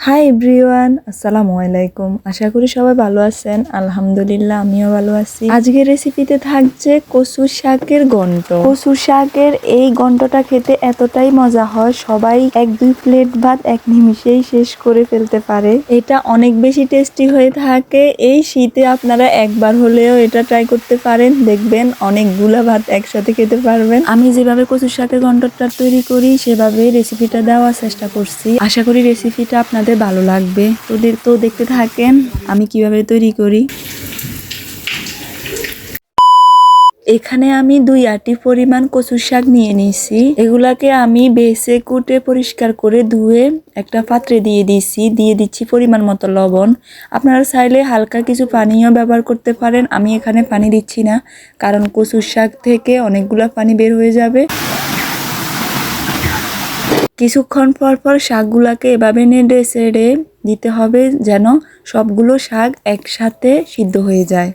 Hi everyone আসসালামু আলাইকুম। আশা করি সবাই ভালো আছেন। আলহামদুলিল্লাহ, আমিও ভালো আছি। আজকের রেসিপিতে থাকছে কচু শাকের গন্ট কচু শাকের এই গন্টটা খেতে এতটাই মজা হয়, সবাই এক দুই প্লেট ভাত এক নিমিষেই শেষ করে ফেলতে পারে। এটা অনেক বেশি টেস্টি হয়ে থাকে। এই শীতে আপনারা একবার হলেও এটা ট্রাই করতে পারেন। দেখবেন অনেকগুলা ভাত একসাথে খেতে পারবেন। আমি যেভাবে কচু শাকের গন্টটা তৈরি করি সেভাবে রেসিপিটা দেওয়ার চেষ্টা করছি। আশা করি রেসিপিটা আপনাদের ভালো লাগবে। তো তো দেখতে থাকেন, আমি কীভাবে তৈরি করি। এখানে আমি দুই আটি পরিমাণ কচু শাক নিয়ে নিয়েছি। এগুলাকে আমি বেসে কুটে পরিষ্কার করে ধুয়ে একটা পাত্রে দিয়ে দিয়েছি। দিয়ে দিচ্ছি পরিমাণ মতো লবণ। আপনারা চাইলে হালকা কিছু পানিও ব্যবহার করতে পারেন। আমি এখানে পানি দিচ্ছি না, কারণ কচুর শাক থেকে অনেকগুলো পানি বের হয়ে যাবে। কিছুক্ষণ পর পর শাকগুলাকে এভাবে নেড়ে ছেড়ে দিতে হবে যেন সবগুলো শাক একসাথে সিদ্ধ হয়ে যায়।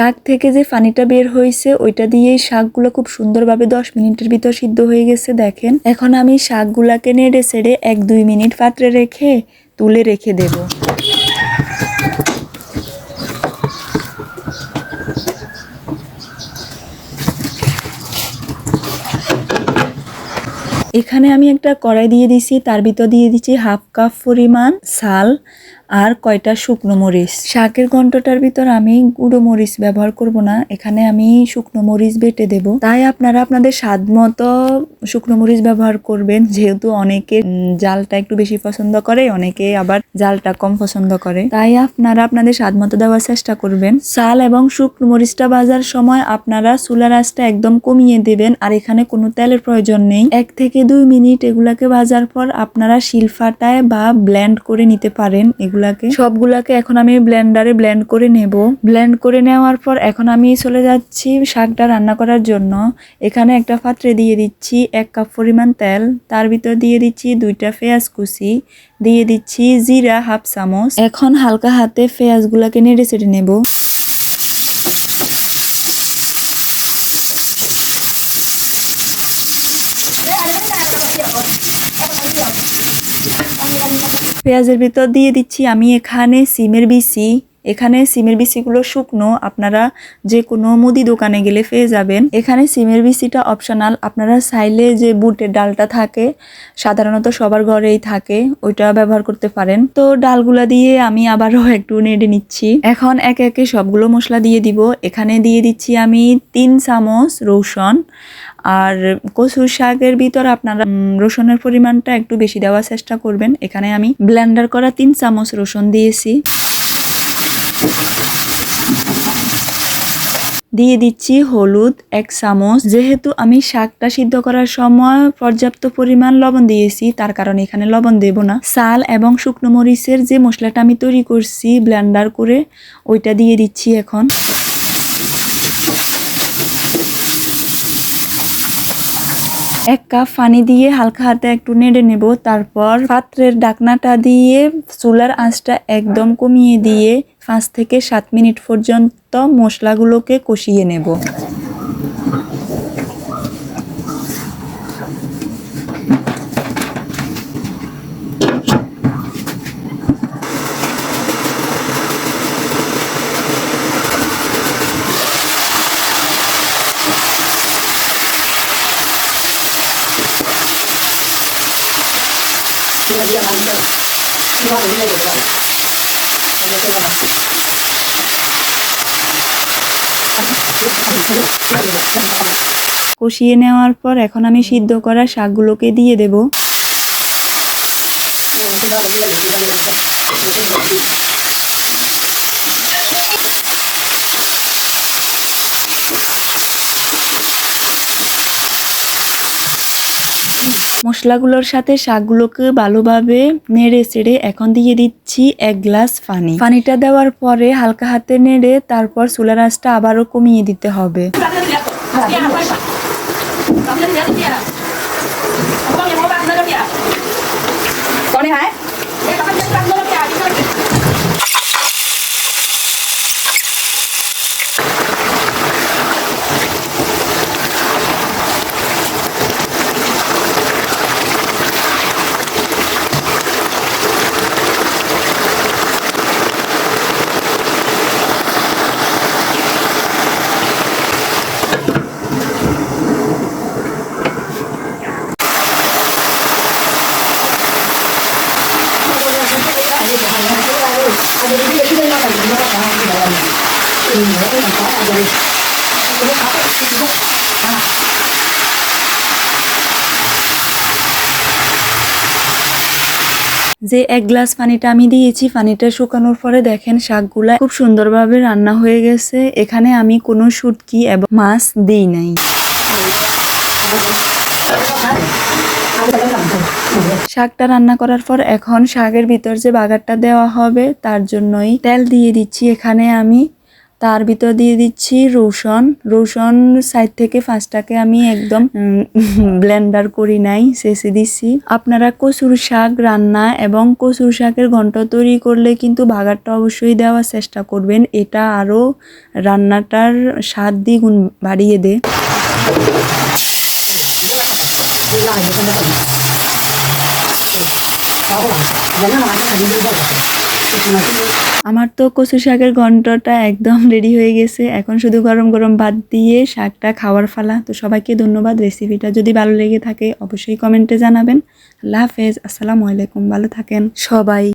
শাক থেকে যে পানিটা বের হয়েছে, ওইটা দিয়েই শাকগুলো খুব সুন্দরভাবে দশ মিনিটের ভিতর সিদ্ধ হয়ে গেছে, দেখেন। এখন আমি শাকগুলাকে নেড়ে ছেড়ে এক দুই মিনিট পাত্রে রেখে তুলে রেখে দেব। এখানে আমি একটা কড়াই দিয়ে দিছি, তার ভিতর দিয়ে দিচ্ছি হাফ কাপ পরিমাণ সাল আর কয়টা শুকনো মরিচ? শাকের ঘন্টটার ভিতর আমি গুঁড়ো মরিচ ব্যবহার করব না, এখানে আমি শুকনো মরিচ বেটে দেব। তাই আপনারা আপনাদের স্বাদ মতো শুকনো মরিচ ব্যবহার করবেন, যেহেতু অনেকে জালটা একটু বেশি পছন্দ করে, অনেকে আবার জালটা কম পছন্দ করে। তাই আপনারা আপনাদের স্বাদ মতো দেওয়ার চেষ্টা করবেন। চাল এবং শুকনো মরিচটা ভাজার সময় আপনারা চুলার আঁচটা একদম কমিয়ে দেবেন, আর এখানে কোনো তেলের প্রয়োজন নেই। এক থেকে দুই মিনিট এগুলাকে ভাজার পর আপনারা শিলফাটায় বা ব্ল্যান্ড করে নিতে পারেন। এগুলাকে সবগুলাকে। সবগুলাকে এখন আমি ব্লেন্ডারে ব্লেন্ড করে নেব। ব্লেন্ড করে নেওয়ার পর এখন আমি চলে যাচ্ছি শাকটা রান্না করার জন্য। এখানে একটা পাত্রে দিয়ে দিচ্ছি এক কাপ পরিমাণ তেল। তার ভিতর দিয়ে দিচ্ছি দুইটা পেঁয়াজ কুচি। দিয়ে দিচ্ছি জিরা হাফ চামচ। এখন হালকা হাতে পেঁয়াজগুলাকে নেড়ে চেড়ে নেব। পেঁয়াজের ভিতর দিয়ে দিচ্ছি আমি এখানে সিমের বিচি। এখানে সিমের বিচিগুলো শুকনো, আপনারা যে কোনো মুদি দোকানে গেলে পেয়ে যাবেন। এখানে সিমের বিচিটা অপশনাল আপনারা চাইলে যে বুটের ডালটা থাকে, সাধারণত সবার ঘরেই থাকে, ওইটা ব্যবহার করতে পারেন। তো ডালগুলা দিয়ে আমি আবারও একটু নেড়ে নিচ্ছি। এখন একে একে সবগুলো মশলা দিয়ে দিব। এখানে দিয়ে দিচ্ছি আমি তিন চামচ রসুন। আর কচুর শাকের ভিতর আপনারা রসুনের পরিমাণটা একটু বেশি দেওয়ার চেষ্টা করবেন। এখানে আমি ব্লেন্ডার করা তিন চামচ রসুন দিয়েছি। দিয়ে দিচ্ছি হলুদ, এক চামচ। যেহেতু আমি শাকটা সিদ্ধ করার সময় পর্যাপ্ত পরিমাণ লবণ দিয়েছি, তার কারণে এখানে লবণ দেব না। সাল এবং শুকনো মরিচের যে মশলাটা আমি তৈরি করছি ব্লেন্ডার করে, ওইটা দিয়ে দিচ্ছি এখন। এক কাপ পানি দিয়ে হালকা হাতে একটু নেড়ে নেব। তারপর পাত্রের ডাকনাটা দিয়ে চুলার আঁচটা একদম কমিয়ে দিয়ে পাঁচ থেকে সাত মিনিট পর্যন্ত মশলাগুলোকে কষিয়ে নেব। কষিয়ে নেওয়ার পর এখন আমি সিদ্ধ করা শাকগুলোকে দিয়ে দেব। মশলাগুলোর সাথে শাকগুলোকে ভালোভাবে নেড়ে চেড়ে এখন দিয়ে দিচ্ছি এক গ্লাস পানি। পানিটা দেওয়ার পরে হালকা হাতে নেড়ে তারপর চুলা আঁচটা আবারও কমিয়ে দিতে হবে। Tiara, যে এক গ্লাস পানিটা আমি দিয়েছি, পানিটা শুকানোর পরে দেখেন শাকগুলা খুব সুন্দরভাবে রান্না হয়ে গেছে। এখানে আমি কোনো শুটকি এবং মাছ দিই নাই। শাকটা রান্না করার পর এখন শাকের ভিতর যে বাগারটা দেওয়া হবে, তার জন্যই তেল দিয়ে দিচ্ছি। এখানে আমি তার ভিতর দিয়ে দিচ্ছি রসুন। রসুন সাইড থেকে ফার্স্টটাকে আমি একদম ব্লেন্ডার করি নাই, শেষে দিচ্ছি। আপনারা কচুর শাক রান্না এবং কচুর শাকের ঘন্ট তৈরি করলে কিন্তু বাগারটা অবশ্যই দেওয়ার চেষ্টা করবেন। এটা আরও রান্নাটার স্বাদ দ্বিগুণ বাড়িয়ে দেয়। আমার তো কচু শাকের ঘন্টটা একদম রেডি হয়ে গেছে। এখন শুধু গরম গরম ভাত দিয়ে শাকটা খাওয়ার ফালা। তো সবাইকে ধন্যবাদ। রেসিপিটা যদি ভালো লেগে থাকে, অবশ্যই কমেন্টে জানাবেন। আল্লাহ হাফেজ। আসসালামু আলাইকুম। ভালো থাকেন। সবাই।